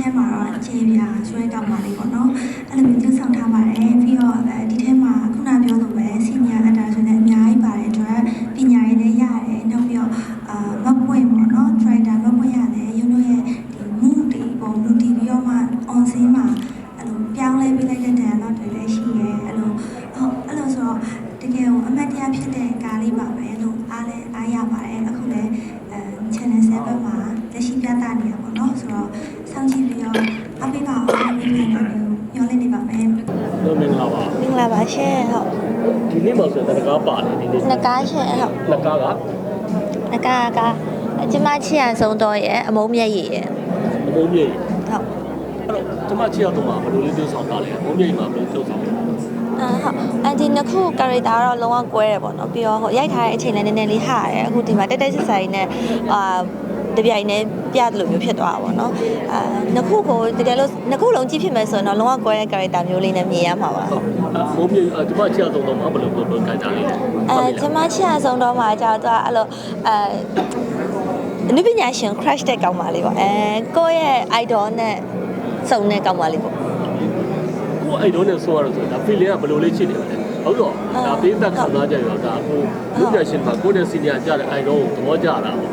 ထဲမှာတော့အခြေပြဆွဲကောက်ပါလေးပေါ့နော်အဲ့လိုမျိုးကျဆောင်ထားပါတယ်ပြီးတော့အဲဒီထဲမှာခုနပြောလိုပဲ senior actor ဆိုတဲ့အများကြီးပါတယ်အတွက်ပညာရေးလည်းရတယ်နောက်ပြီးတော့အာမပွင့်ပေါ့နော် writer မပွင့်ရတယ်ရုံတို့ရဲ့ဒီ mood တွေပုံလူတည်ပြီးတော့မှ on scene မှာအဲ့လိုပြောင်းလဲပေးလိုက်တဲ့ dialogue တွေလည်းရှိရဲအဲ့လိုဟုတ်အဲ့လိုဆိုတော့တကယ်ကိုအမတ်တရားဖြစ်တဲ့ကားလေးပါပဲလို့အားလည်းအားရပါတယ်အခုလည်းအဲ channel 7မှာလက်ရှိပြသနေရပါတော့ဆိုတော့စောင့်ကြည့်ပြီးတော့အပိ ပါအောင်လုပ်နေတယ်လို့ညွှန်လင့်နေပါမယ်လို့မင်္ဂလာပါမင်္ဂလာပါရှင်ဟုတ်ဒီနေ့မှဆိုတော့တကားပါတယ်ဒီနေ့နကားရှင်ဟုတ်လက်ကားကနကားကကျမချစ်ရဆုံးတော့ရဲ့အမုန်းမြတ်ရည်ရဲ့အုံးမြိတ်ဟုတ်အဲ့တော့ကျမချစ်ရတော့မှာဘယ်လိုလေးပြုဆောင်တာလဲအုံးမြိတ်မှာဘယ်လိုပြုဆောင်လဲအာဟုတ်အန်ဒီနှစ်ခု character ကတော့လုံးဝကွဲတယ်ပေါ့နော်ပြီးတော့ဟိုရိုက်ထားတဲ့အချိန်လည်းနည်းနည်းလေးဟာရတယ်အခုဒီမှာတက်တက်ဆစ်ဆိုင်နဲ့အာ တပြိုင်နဲ့ပြတယ်လို့မျိုးဖြစ်သွားတာပေါ့နော်အာနှစ်ခုကိုတကယ်လို့နှစ်ခုလုံးကြည့်ဖြစ်မယ်ဆိုရင်တော့လုံးဝကွဲတဲ့ character မျိုးလေးနဲ့မြင်ရမှာပါဟုတ်အုံးမြိတ်ကျမချစ်ရတော့မှာဘယ်လိုပြုလုပ်ကြတာလဲအဲကျမချစ်ရဆုံးတော့မှာကြာတော့အဲ့လိုအဲအနုပညာရှင် crush တဲ့ကောင်မလေးပေါ့အဲကိုယ့်ရဲ့ idol နဲ့စုံတဲ့ကောင်မလေးပေါ့ကိုအဲ့တော့နဲ့ဆိုရတော့ဆိုတာ feeling ကဘယ်လိုလေးချစ်နေလဲဟုတ်တော့ဒါပေးသက်ခံစားကြရတော့ဒါကိုလူပြရှင်မှာကိုယ့်ရဲ့ senior ကြတဲ့ idol ကိုသဘောကျတာပေါ့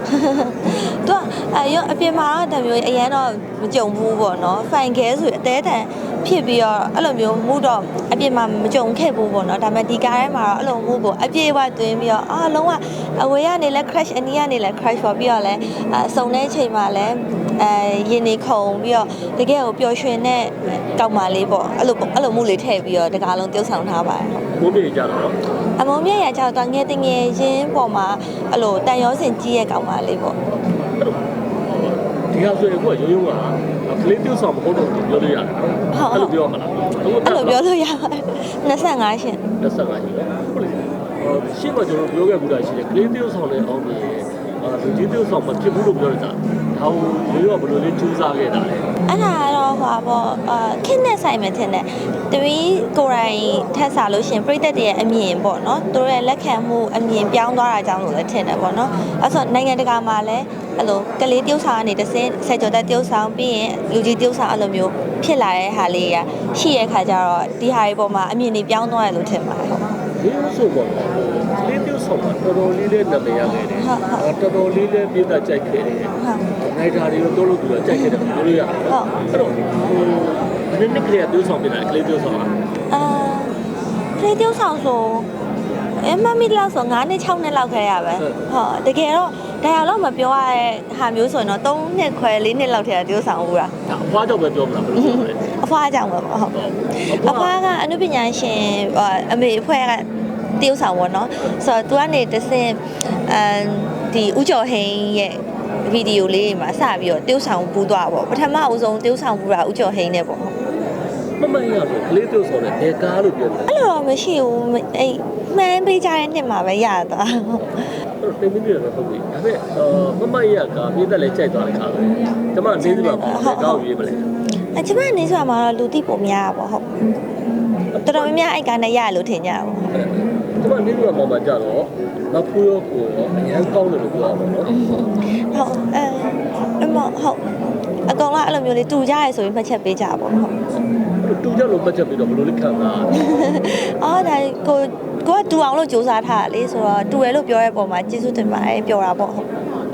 သူကအဲရောအပြင်မှာတော့ဒါမျိုးအရင်တော့မကြုံဘူးပေါ့နော်ဖိုင်ခဲဆိုအသေးတန်ဖြစ်ပြီးတော့အဲ့လိုမျိုးမှုတော့အပြင်မှာမကြုံခဲ့ဘူးပေါ့နော်ဒါပေမဲ့ဒီကားထဲမှာတော့အဲ့လိုမှုကိုအပြည့်အဝသွင်းပြီးတော့အာလုံးဝအဝေးကနေလဲ crash အနီးကနေလဲ crash ပေါ်ပြီးတော့လဲအဲစုံတဲ့အချိန်မှာလဲအဲရင်နေခုန်ပြီးတော့တကယ်ကိုပျော်ရွှင်တဲ့ကောက်မလေးပေါ့အဲ့လိုအဲ့လိုမှုလေးထည့်ပြီးတော့တကားလုံးပြုတ်ဆောင်ထားပါတယ်ဟုတ်အုံးမြိတ်ကြတော့အမုံမြတ်ရကြတော့ငယ်တငယ်ချင်းပေါ်မှာအဲ့လိုတန်ရောစင်ကြီးရဲ့ကောက်မလေးပေါ့ ဒီဟာဆိုရင်ကိုကရိုးရိုးကကလေးပြုဆောင်မဟုတ်တော့ပြောလို့ရတယ်နော်အဲ့လိုပြောမှာလားအခုအဲ့လိုပြောလို့ရပါတယ်25ရှင်လက်ဆက်ပါရှိတယ်ဟုတ်လေရှင်းမကျွန်တော်ပြောခဲ့ဘူးတာရှိတယ်ကလေးပြုဆောင်တဲ့အောင်မြေအာလူကြီးပြုဆောင်မဖြစ်ဘူးလို့ပြောရတာဒါကိုရိုးရိုးကဘယ်လိုလေးစူးစမ်းခဲ့တာလဲအဲ့ဒါကတော့ဟွာပေါ့အာခင်းနဲ့ဆိုင်မယ်ထင်တယ်တပီးကိုရိုင်းထက်စားလို့ရှရင်ပြိသက်တရဲ့အမြင်ပေါ့နော်သူတို့ရဲ့လက်ခံမှုအမြင်ပြောင်းသွားတာကြောင့်လို့လည်းထင်တယ်ပေါ့နော်အဲ့ဆိုနိုင်ငံတကာမှာလည်း အဲ့လိုကလေးတယောက်ဆောင်ကနေတစ်စင်းဆက်ကြော်တဲ့တယောက်ဆောင်ပြီးရင်လူကြီးတယောက်ဆောင်အဲ့လိုမျိုးဖြစ်လာတဲ့ဟာလေးကရှိရဲ့ခါကျတော့ဒီဟာတွေပေါ်မှာအမြင်တွေပြောင်းသွားတယ်လို့ထင်ပါတယ်ဟုတ်ဒီလိုဆိုပေါ့ကလေးပြုဆောင်မှာတော်တော်လေးလေးနာမည်ရခဲ့တယ်တော်တော်လေးလေးပြည့်တဲ့ကြိုက်ခဲ့တယ်ဟုတ်နိုင်တာတွေကိုတိုးလို့သူကကြိုက်ခဲ့တယ်ပြောလို့ရတယ်ဟုတ်အဲ့တော့ဟိုနည်းနည်းကလေးပြုဆောင်ပြတာကလေးပြုဆောင်တာအာကလေး tiêu ဆောင်ဆိုအမမီလောက်ဆို9နှစ်6နှစ်လောက်ခဲ့ရပဲဟုတ်တကယ်တော့ ဒါရတော့မပြောရတဲ့ဟာမျိုးဆိုရင်တော့3နှစ်ခွဲ4နှစ်လောက်ထဲ tiêu ဆောင်ဦးတာဒါအဖွားကြောင့်ပဲပြောမလားဘယ်လိုပြောလဲအဖွားကြောင့်ပဲပေါ့ဟုတ်အဖွားကအနုပညာရှင်အမေအဖွဲက tiêu ဆောင်ပေါ့နော်ဆိုတော့ तू ကနေတစ်ဆင့်အမ်ဒီဥကျော်ဟိန်းရဲ့ဗီဒီယိုလေးတွေမှာစပြီးတော့ tiêu ဆောင်ပူးသွားပေါ့ပထမအဦးဆုံး tiêu ဆောင်ပူးတာဥကျော်ဟိန်းနဲ့ပေါ့ဟုတ်မမရတော့ကလေးပြုဆောင်တဲ့ဘယ်ကားလို့ပြောလဲအဲ့လိုတော့မရှိဘူးအဲ့မှန်းပေးကြတဲ့နှစ်မှာပဲရတာ အဲ့တော့တင်ပြနေတော့ဟုတ်ပြီဒါပေမဲ့မမရကမြေသက်လည်းကြိုက်သွားတဲ့ခါပဲကျမနေစီမှာကောက်ရွေးမလဲအကျမနေဆိုမှာတော့လူတိပုံများပါပေါ့ဟုတ်တော်တော်များများအိုက်ကနေရလို့ထင်ကြပါဘူးကျမနေစီမှာမှကြတော့မဖူးရောကိုရောအရန်ကောင်းတယ်လို့ပြောရမှာနော်ဟုတ်အဲအမဟုတ်အကောင်ကအဲ့လိုမျိုးလေးတူကြရဲဆိုရင်မှတ်ချက်ပေးကြပါပေါ့ဟုတ်အဲ့တူကြလို့မှတ်ချက်ပြီးတော့ဘယ်လိုလဲခံစားအော်ဒါကို ကိုကတူအောင်လို့စူးစမ်းထားတာလေဆိုတော့တူရလို့ပြောတဲ့ပုံမှာကျေးဇူးတင်ပါတယ်ပြောတာပေါ့ဟုတ်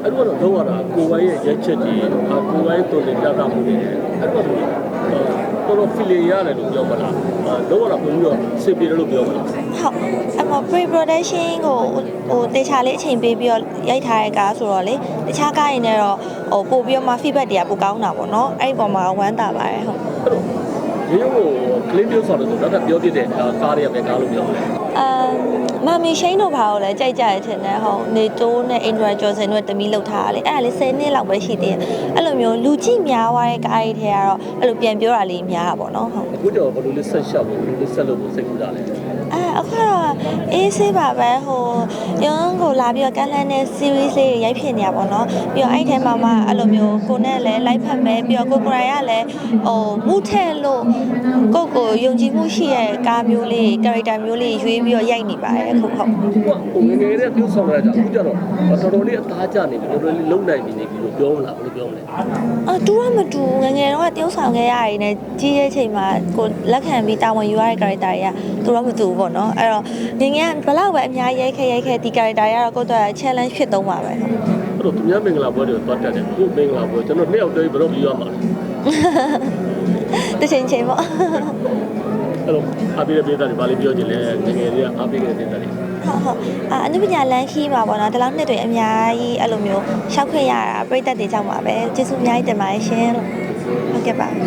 အဲ့တော့တော့တော့ရတာကိုဝိုင်းရဲ့ရက်ချက်ကြီးကိုဝိုင်းတုံနေပြတာမှုတွေအဲ့တော့တော့တော့ feeling ရတယ်လို့ပြောမလားတော့ရတာဘယ်လိုစိတ်ပြေတယ်လို့ပြောမလားဟုတ်အမ pre production ကိုဟိုတေချာလေးအချိန်ပေးပြီးတော့ရိုက်ထားတဲ့ကားဆိုတော့လေတခြားကားရင်လည်းတော့ဟိုပို့ပြီးတော့မှ feedback တွေကပိုကောင်းတာပေါ့နော်အဲ့ဒီပုံမှာဝမ်းသာပါတယ်ဟုတ် အဲ့တော့ရေရုံကိုကလေးမျိုးဆောင်လို့ဆိုတော့ပြောပြတဲ့ကားတွေကပဲကားလို့ပြောတယ်အမ်မမီရှိန်တို့ဘာလို့လဲကြိုက်ကြရထင်တယ်ဟုတ်နေတိုးနဲ့အင်ဒရာကျော်စင်တို့တမီးလောက်ထားတာလေအဲ့ဒါလေး10နှစ်လောက်ပဲရှိသေးတယ်အဲ့လိုမျိုးလူကြည့်များသွားတဲ့ကားကြီးတွေကတော့အဲ့လိုပြန်ပြောတာလေးများတာပေါ့နော်ဟုတ်အခုတော့ဘယ်လိုလဲဆက်ရှောက်ဘယ်လိုလဲဆက်လို့စိတ်ကူးတာလဲ အဲ့အခုတော့အေးဆေးပါပဲဟိုရုံးကိုလာပြီးတော့ကန်းလန်းတဲ့ series လေးရိုက်ဖြစ်နေရပါတော့ပြီးတော့အဲ့ထဲမှာမှအဲ့လိုမျိုးကိုနဲ့လည်း live ဖတ်မယ်ပြီးတော့ကိုကိုရိုင်ကလည်းဟိုမူထဲလို့ကိုကိုယုံကြည်မှုရှိတဲ့ကားမျိုးလေး character မျိုးလေးရွေးပြီးတော့ရိုက်နေပါတယ်အခုဟုတ်ဟိုငယ်ငယ်လေးပြုဆောင်ရကြအခုကျတော့တော်တော်လေးအသားကျနေပြီတော်တော်လေးလုံနိုင်ပြီနေပြီလို့ပြောမလားဘယ်လိုပြောမလဲအတူတော့မတူငယ်ငယ်တော့တယောက်ဆောင်ခဲ့ရရင်လည်းကြီးရဲ့ချိန်မှာကိုလက်ခံပြီးတာဝန်ယူရတဲ့ character တွေကတူတော့မတူဘူးပေါ့နော်အဲ့တော့ငယ်ငယ်ကဘလောက်ပဲအများကြီးရိုက်ခဲ့ရိုက်ခဲ့ဒီ character တွေကတော့ကိုယ့်အတွက် challenge ဖြစ်သုံးပါပဲဟုတ်အဲ့တော့သူများမင်္ဂလာပွဲတွေသွားတက်တယ်ခုမင်္ဂလာပွဲကျွန်တော်နှစ်ယောက်တည်းဘယ်တော့ပြီးရမှာလဲတစ်ချိန်ချိန်ပေါ့အဲ့တော့အားပေးတဲ့ပြည်သားတွေဗာလေးပြောချင်လဲငယ်ငယ်လေးကအားပေးတဲ့ပြည်သားတွေဟုတ်ဟုတ်အာအနုပညာလမ်းခီးမှာပေါ့နော်ဒီလောက်နှစ်တွေအများကြီးအဲ့လိုမျိုးရှောက်ခွင့်ရတာပြိသက်တွေကြောင့်ပါပဲကျေးဇူးအများကြီးတင်ပါတယ်ရှင်လို့ဟုတ်ကဲ့ပါ